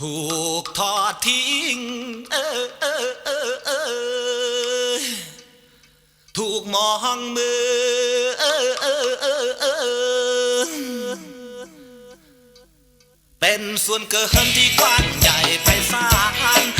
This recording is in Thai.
ถูกทอดทิ้ง เออเออเออเออถูกมองมือ เออเออเออเออเป็นส่วนเกินที่กว้างใหญ่ไพศาลแต่